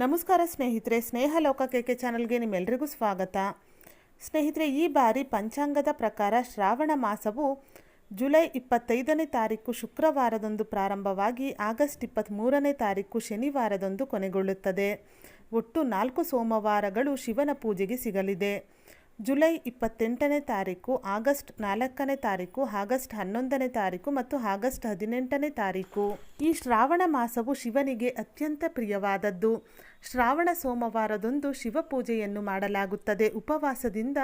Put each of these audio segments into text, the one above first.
ನಮಸ್ಕಾರ ಸ್ನೇಹಿತರೆ, ಸ್ನೇಹ ಲೋಕ ಕೆಕೆ ಚಾನಲ್ಗೆ ನಿಮ್ಮೆಲ್ಲರಿಗೂ ಸ್ವಾಗತ. ಸ್ನೇಹಿತರೆ, ಈ ಬಾರಿ ಪಂಚಾಂಗದ ಪ್ರಕಾರ ಶ್ರಾವಣ ಮಾಸವು ಜುಲೈ ಇಪ್ಪತ್ತೈದನೇ ತಾರೀಕು ಶುಕ್ರವಾರದಂದು ಪ್ರಾರಂಭವಾಗಿ ಆಗಸ್ಟ್ ಇಪ್ಪತ್ತ್ಮೂರನೇ ತಾರೀಕು ಶನಿವಾರದಂದು ಕೊನೆಗೊಳ್ಳುತ್ತದೆ. ಒಟ್ಟು ನಾಲ್ಕು ಸೋಮವಾರಗಳು ಶಿವನ ಪೂಜೆಗೆ ಸಿಗಲಿದೆ. ಜುಲೈ ಇಪ್ಪತ್ತೆಂಟನೇ ತಾರೀಕು, ಆಗಸ್ಟ್ ನಾಲ್ಕನೇ ತಾರೀಕು, ಆಗಸ್ಟ್ ಹನ್ನೊಂದನೇ ತಾರೀಕು ಮತ್ತು ಆಗಸ್ಟ್ ಹದಿನೆಂಟನೇ ತಾರೀಕು. ಈ ಶ್ರಾವಣ ಮಾಸವು ಶಿವನಿಗೆ ಅತ್ಯಂತ ಪ್ರಿಯವಾದದ್ದು. ಶ್ರಾವಣ ಸೋಮವಾರದಂದು ಶಿವ ಪೂಜೆಯನ್ನು ಮಾಡಲಾಗುತ್ತದೆ. ಉಪವಾಸದಿಂದ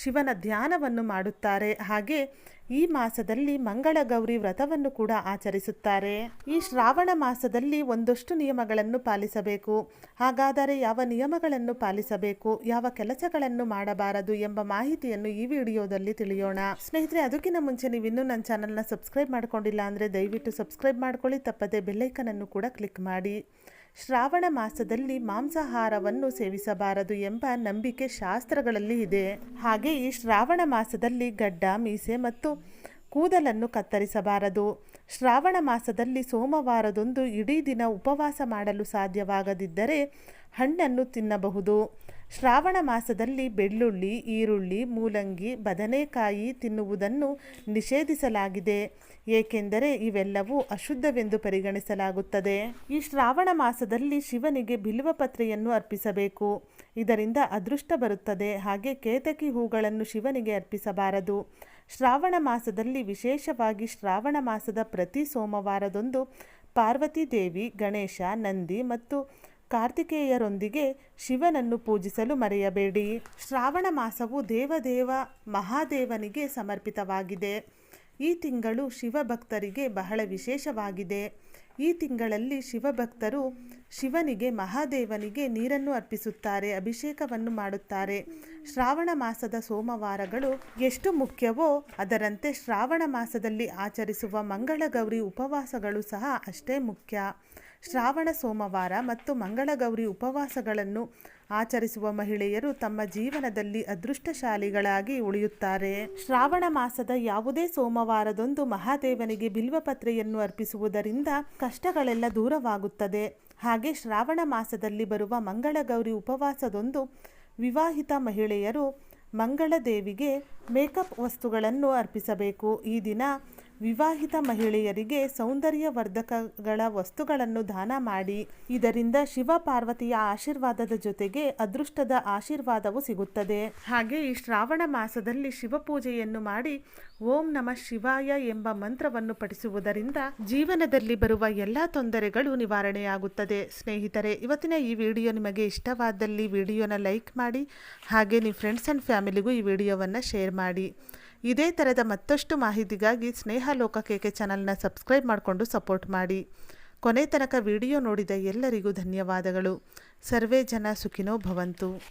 ಶಿವನ ಧ್ಯಾನವನ್ನು ಮಾಡುತ್ತಾರೆ. ಹಾಗೆ ಈ ಮಾಸದಲ್ಲಿ ಮಂಗಳ ಗೌರಿ ವ್ರತವನ್ನು ಕೂಡ ಆಚರಿಸುತ್ತಾರೆ. ಈ ಶ್ರಾವಣ ಮಾಸದಲ್ಲಿ ಒಂದಷ್ಟು ನಿಯಮಗಳನ್ನು ಪಾಲಿಸಬೇಕು. ಹಾಗಾದರೆ ಯಾವ ನಿಯಮಗಳನ್ನು ಪಾಲಿಸಬೇಕು? ಯಾವ ಕೆಲಸಗಳನ್ನು ಮಾಡಬಾರದು ಎಂಬ ಮಾಹಿತಿಯನ್ನು ಈ ವಿಡಿಯೋದಲ್ಲಿ ತಿಳಿಯೋಣ. ಸ್ನೇಹಿತರೆ, ಅದಕ್ಕಿಂತ ಮುಂಚೆ ನೀವು ಇನ್ನೂ ನನ್ನ ಚಾನಲ್ನ ಸಬ್ಸ್ಕ್ರೈಬ್ ಮಾಡ್ಕೊಂಡಿಲ್ಲ ಅಂದರೆ ದಯವಿಟ್ಟು ಸಬ್ಸ್ಕ್ರೈಬ್ ಮಾಡ್ಕೊಳ್ಳಿ. ತಪ್ಪದೆ ಬೆಲ್ಲೈಕನನ್ನು ಕೂಡ ಕ್ಲಿಕ್ ಮಾಡಿ. ಶ್ರಾವಣ ಮಾಸದಲ್ಲಿ ಮಾಂಸಾಹಾರವನ್ನು ಸೇವಿಸಬಾರದು ಎಂಬ ನಂಬಿಕೆ ಶಾಸ್ತ್ರಗಳಲ್ಲಿ ಇದೆ. ಹಾಗೆಯೇ ಶ್ರಾವಣ ಮಾಸದಲ್ಲಿ ಗಡ್ಡ ಮೀಸೆ ಮತ್ತು ಕೂದಲನ್ನು ಕತ್ತರಿಸಬಾರದು. ಶ್ರಾವಣ ಮಾಸದಲ್ಲಿ ಸೋಮವಾರದೊಂದು ಇಡೀ ದಿನ ಉಪವಾಸ ಮಾಡಲು ಸಾಧ್ಯವಾಗದಿದ್ದರೆ ಹಣ್ಣನ್ನು ತಿನ್ನಬಹುದು. ಶ್ರಾವಣ ಮಾಸದಲ್ಲಿ ಬೆಳ್ಳುಳ್ಳಿ, ಈರುಳ್ಳಿ, ಮೂಲಂಗಿ, ಬದನೆಕಾಯಿ ತಿನ್ನುವುದನ್ನು ನಿಷೇಧಿಸಲಾಗಿದೆ. ಏಕೆಂದರೆ ಇವೆಲ್ಲವೂ ಅಶುದ್ಧವೆಂದು ಪರಿಗಣಿಸಲಾಗುತ್ತದೆ. ಈ ಶ್ರಾವಣ ಮಾಸದಲ್ಲಿ ಶಿವನಿಗೆ ಬಿಲ್ವಪತ್ರೆಯನ್ನು ಅರ್ಪಿಸಬೇಕು. ಇದರಿಂದ ಅದೃಷ್ಟ ಬರುತ್ತದೆ. ಹಾಗೆ ಕೇತಕಿ ಹೂಗಳನ್ನು ಶಿವನಿಗೆ ಅರ್ಪಿಸಬಾರದು. ಶ್ರಾವಣ ಮಾಸದಲ್ಲಿ ವಿಶೇಷವಾಗಿ ಶ್ರಾವಣ ಮಾಸದ ಪ್ರತಿ ಸೋಮವಾರದಂದು ಪಾರ್ವತಿ ದೇವಿ, ಗಣೇಶ, ನಂದಿ ಮತ್ತು ಕಾರ್ತಿಕೇಯರೊಂದಿಗೆ ಶಿವನನ್ನು ಪೂಜಿಸಲು ಮರೆಯಬೇಡಿ. ಶ್ರಾವಣ ಮಾಸವು ದೇವದೇವ ಮಹಾದೇವನಿಗೆ ಸಮರ್ಪಿತವಾಗಿದೆ. ಈ ತಿಂಗಳು ಶಿವಭಕ್ತರಿಗೆ ಬಹಳ ವಿಶೇಷವಾಗಿದೆ. ಈ ತಿಂಗಳಲ್ಲಿ ಶಿವಭಕ್ತರು ಶಿವನಿಗೆ ಮಹಾದೇವನಿಗೆ ನೀರನ್ನು ಅರ್ಪಿಸುತ್ತಾರೆ, ಅಭಿಷೇಕವನ್ನು ಮಾಡುತ್ತಾರೆ. ಶ್ರಾವಣ ಮಾಸದ ಸೋಮವಾರಗಳು ಎಷ್ಟು ಮುಖ್ಯವೋ ಅದರಂತೆ ಶ್ರಾವಣ ಮಾಸದಲ್ಲಿ ಆಚರಿಸುವ ಮಂಗಳಗೌರಿ ಉಪವಾಸಗಳು ಸಹ ಅಷ್ಟೇ ಮುಖ್ಯ. ಶ್ರಾವಣ ಸೋಮವಾರ ಮತ್ತು ಮಂಗಳಗೌರಿ ಉಪವಾಸಗಳನ್ನು ಆಚರಿಸುವ ಮಹಿಳೆಯರು ತಮ್ಮ ಜೀವನದಲ್ಲಿ ಅದೃಷ್ಟಶಾಲಿಗಳಾಗಿ ಉಳಿಯುತ್ತಾರೆ. ಶ್ರಾವಣ ಮಾಸದ ಯಾವುದೇ ಸೋಮವಾರದೊಂದು ಮಹಾದೇವನಿಗೆ ಬಿಲ್ವಪತ್ರೆಯನ್ನು ಅರ್ಪಿಸುವುದರಿಂದ ಕಷ್ಟಗಳೆಲ್ಲ ದೂರವಾಗುತ್ತದೆ. ಹಾಗೆ ಶ್ರಾವಣ ಮಾಸದಲ್ಲಿ ಬರುವ ಮಂಗಳಗೌರಿ ಉಪವಾಸದೊಂದು ವಿವಾಹಿತ ಮಹಿಳೆಯರು ಮಂಗಳ ದೇವಿಗೆ ಮೇಕಪ್ ವಸ್ತುಗಳನ್ನು ಅರ್ಪಿಸಬೇಕು. ಈ ದಿನ ವಿವಾಹಿತ ಮಹಿಳೆಯರಿಗೆ ಸೌಂದರ್ಯವರ್ಧಕಗಳ ವಸ್ತುಗಳನ್ನು ದಾನ ಮಾಡಿ, ಇದರಿಂದ ಶಿವ ಪಾರ್ವತಿಯ ಆಶೀರ್ವಾದದ ಜೊತೆಗೆ ಅದೃಷ್ಟದ ಆಶೀರ್ವಾದವು ಸಿಗುತ್ತದೆ. ಹಾಗೆ ಈ ಶ್ರಾವಣ ಮಾಸದಲ್ಲಿ ಶಿವಪೂಜೆಯನ್ನು ಮಾಡಿ ಓಂ ನಮಃ ಶಿವಾಯ ಎಂಬ ಮಂತ್ರವನ್ನು ಪಠಿಸುವುದರಿಂದ ಜೀವನದಲ್ಲಿ ಬರುವ ಎಲ್ಲ ತೊಂದರೆಗಳು ನಿವಾರಣೆಯಾಗುತ್ತದೆ. ಸ್ನೇಹಿತರೆ, ಇವತ್ತಿನ ಈ ವಿಡಿಯೋ ನಿಮಗೆ ಇಷ್ಟವಾದಲ್ಲಿ ವಿಡಿಯೋನ ಲೈಕ್ ಮಾಡಿ, ಹಾಗೆ ನಿಮ್ಮ ಫ್ರೆಂಡ್ಸ್ ಆ್ಯಂಡ್ ಫ್ಯಾಮಿಲಿಗೂ ಈ ವಿಡಿಯೋವನ್ನು ಶೇರ್ ಮಾಡಿ. ಇದೇ ಥರದ ಮತ್ತಷ್ಟು ಮಾಹಿತಿಗಾಗಿ ಸ್ನೇಹ ಲೋಕ ಕೇಕೆ ಚಾನಲ್ನ ಸಬ್ಸ್ಕ್ರೈಬ್ ಮಾಡಿಕೊಂಡು ಸಪೋರ್ಟ್ ಮಾಡಿ. ಕೊನೆ ತನಕ ವಿಡಿಯೋ ನೋಡಿದ ಎಲ್ಲರಿಗೂ ಧನ್ಯವಾದಗಳು. ಸರ್ವೇ ಜನ ಸುಖಿನೋ ಭವಂತು.